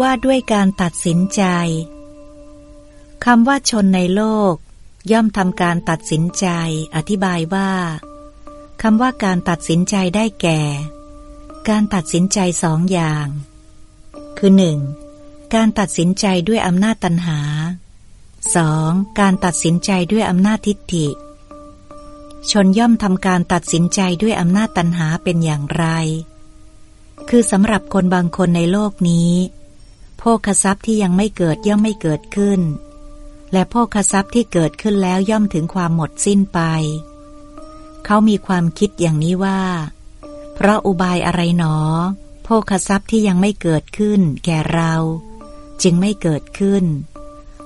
ว่าด้วยการตัดสินใจคำว่าชนในโลก ย่อมทำการตัดสินใจ อธิบายว่าคำว่าการตัดสินใจได้แก่ การตัดสินใจสองอย่าง คือ 1. การตัดสินใจด้วยอำนาจตัณหา 2. การตัดสินใจด้วยอำนาจทิฏฐิ ชนย่อมทำการตัดสินใจด้วยอำนาจตัณหาเป็นอย่างไร คือสำหรับคนบางคนในโลกนี้ ภคทรัพย์ที่ยังไม่เกิดย่อมไม่เกิดขึ้น และโภคทรัพย์ที่เกิดขึ้นแล้วย่อมถึงความหมดสิ้นไป เขามีความคิดอย่างนี้ว่า เพราะอุบายอะไรหนอ โภคทรัพย์ที่ยังไม่เกิดขึ้น แก่เรา จึงไม่เกิดขึ้น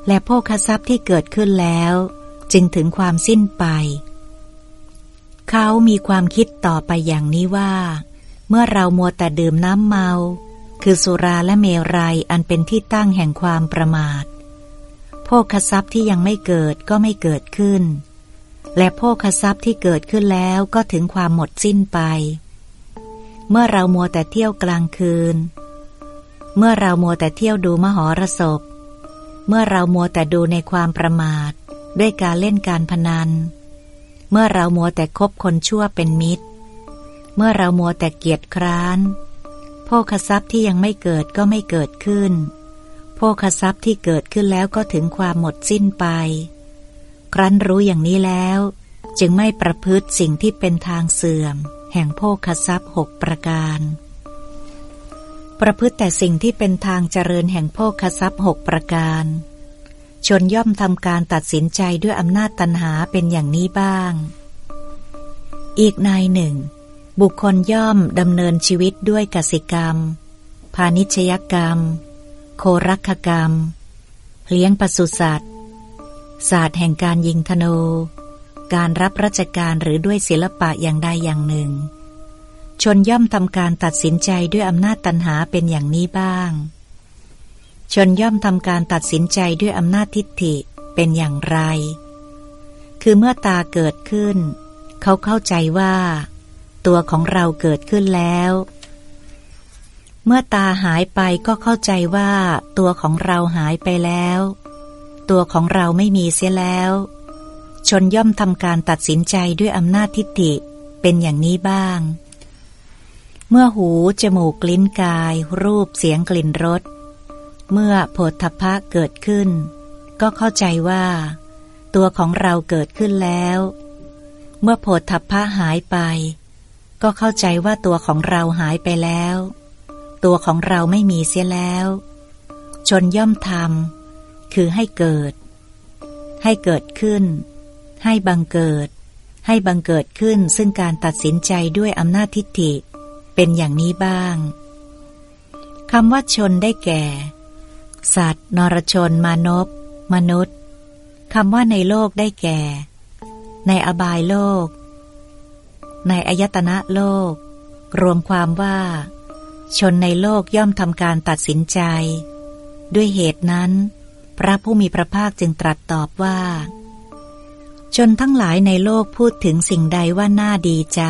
และโภคทรัพย์ที่เกิดขึ้นแล้ว จึงถึงความสิ้นไป เขามีความคิดต่อไปอย่างนี้ว่า เมื่อเรามัวแต่ดื่มน้ำเมา คือสุราและเมรัยอันเป็นที่ตั้งแห่งความประมาท โภคทรัพย์ที่ยังไม่เกิดก็ไม่เกิดขึ้น และโภคทรัพย์ที่เกิดขึ้นแล้วก็ถึงความหมดสิ้นไป เมื่อเรามัวแต่เที่ยวกลางคืน เมื่อเรามัวแต่เที่ยวดูมหรสพ เมื่อเรามัวแต่ดูในความประมาท ด้วยการเล่นการพนัน เมื่อเรามัวแต่คบคนชั่วเป็นมิตร เมื่อเรามัวแต่เกียจคร้าน โภคทรัพย์ที่ยังไม่เกิดก็ไม่เกิดขึ้น โภคทรัพย์ที่เกิดขึ้นแล้วก็ถึงความหมดสิ้นไป ครั้นรู้อย่างนี้แล้ว จึงไม่ประพฤติสิ่งที่เป็นทางเสื่อม แห่งโภคทรัพย์หกประการ ประพฤติแต่สิ่งที่เป็นทางเจริญแห่งโภคทรัพย์หกประการ ชนย่อมทำการตัดสินใจด้วยอำนาจตันหาเป็นอย่างนี้บ้าง อีกนายหนึ่ง บุคคลย่อมดำเนินชีวิตด้วยกสิกรรม พาณิชยกรรม โครักกรรม เลี้ยงปศุสัตว์ ศาสตร์แห่งการยิงธนู การรับราชการหรือด้วยศิลปะอย่างใดอย่างหนึ่ง ชนย่อมทำการตัดสินใจด้วยอำนาจตันหาเป็นอย่างนี้บ้าง ชนย่อมทำการตัดสินใจด้วยอำนาจทิฏฐิเป็นอย่างไร คือเมื่อตาเกิดขึ้น เขาเข้าใจว่า ตัวของเราเกิดขึ้นแล้ว เมื่อตาหายไปก็เข้าใจว่า ตัวของเราหายไปแล้ว ตัวของเราไม่มีเสียแล้ว ชนย่อมทำการตัดสินใจด้วยอำนาจทิฏฐิเป็นอย่างนี้บ้าง เมื่อหู จมูก ลิ้นกาย รูปเสียงกลิ่นรส เมื่อโผฏฐพะเกิดขึ้น ก็เข้าใจว่า ตัวของเราเกิดขึ้นแล้ว เมื่อโผฏฐพะหายไป ก็เข้าใจว่าตัวของเราหายไปแล้ว ตัวของเราไม่มีเสียแล้ว ชนย่อมทำคือให้เกิด ให้เกิดขึ้น ให้บังเกิด ให้บังเกิดขึ้นซึ่งการตัดสินใจด้วยอำนาจทิฏฐิ เป็นอย่างนี้บ้างคำว่าชนได้แก่ สัตว์ นรชน มานพมนุษย์คำว่าในโลกได้แก่ ในอบายโลก ในอายตนะโลก รวมความว่า ชนในโลกย่อมทำการตัดสินใจ ด้วยเหตุนั้น พระผู้มีพระภาคจึงตรัสตอบว่าจนทั้งหลายในโลกพูดถึงสิ่งใดว่าน่าดีใจ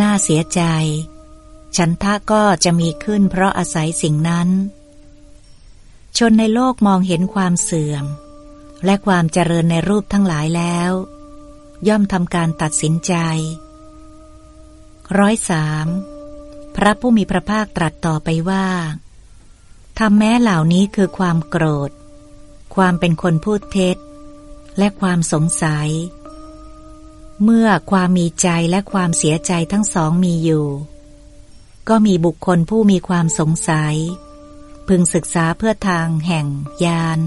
น่าเสียใจ ฉันทะก็จะมีขึ้นเพราะอาศัยสิ่งนั้น ชนในโลกมองเห็นความเสื่อม และความเจริญในรูปทั้งหลายแล้วย่อมทำการตัดสินใจ ร้อยสามพระผู้มีพระภาคตรัสต่อไปว่าทำแม้เหล่านี้คือความโกรธ ความเป็นคนพูดเท็จ และความสงสัย เมื่อความมีใจและความเสียใจทั้งสองมีอยู่ ก็มีบุคคลผู้มีความสงสัย พึงศึกษาเพื่อทางแห่งยาน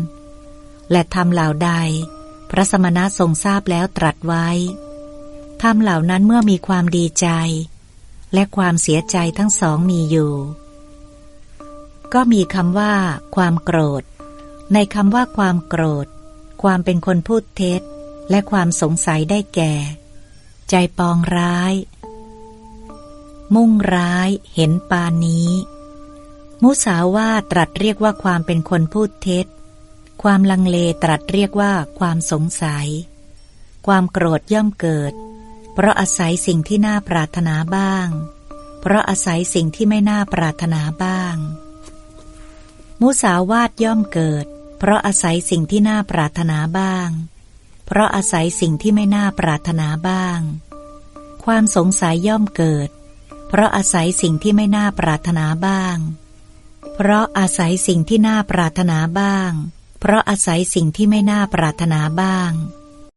และทำเหล่าใด พระสมณะทรงทราบแล้วตรัสไว้ทำเหล่านั้นเมื่อมีความดีใจ และความเสียใจทั้งสองมีอยู่ ก็มีคำว่า ความโกรธ ในคำว่าความโกรธ ความเป็นคนพูดเท็จ และความสงสัยได้แก่ ใจปองร้าย มุ่งร้าย เห็นปานนี้ มุสาวาตรัสเรียกว่าความเป็นคนพูดเท็จ ความลังเลตรัสเรียกว่าความสงสัย ความโกรธย่อมเกิด เพราะอาศัยสิ่งที่น่าปรารถนาบ้าง เพราะอาศัยสิ่งที่ไม่น่าปรารถนาบ้าง มุสาวาทย่อมเกิด เพราะอาศัยสิ่งที่น่าปรารถนาบ้าง เพราะอาศัยสิ่งที่ไม่น่าปรารถนาบ้าง ความสงสัยย่อมเกิด เพราะอาศัยสิ่งที่ไม่น่าปรารถนาบ้าง เพราะอาศัยสิ่งที่น่าปรารถนาบ้าง เพราะอาศัยสิ่งที่ไม่น่าปรารถนาบ้างาง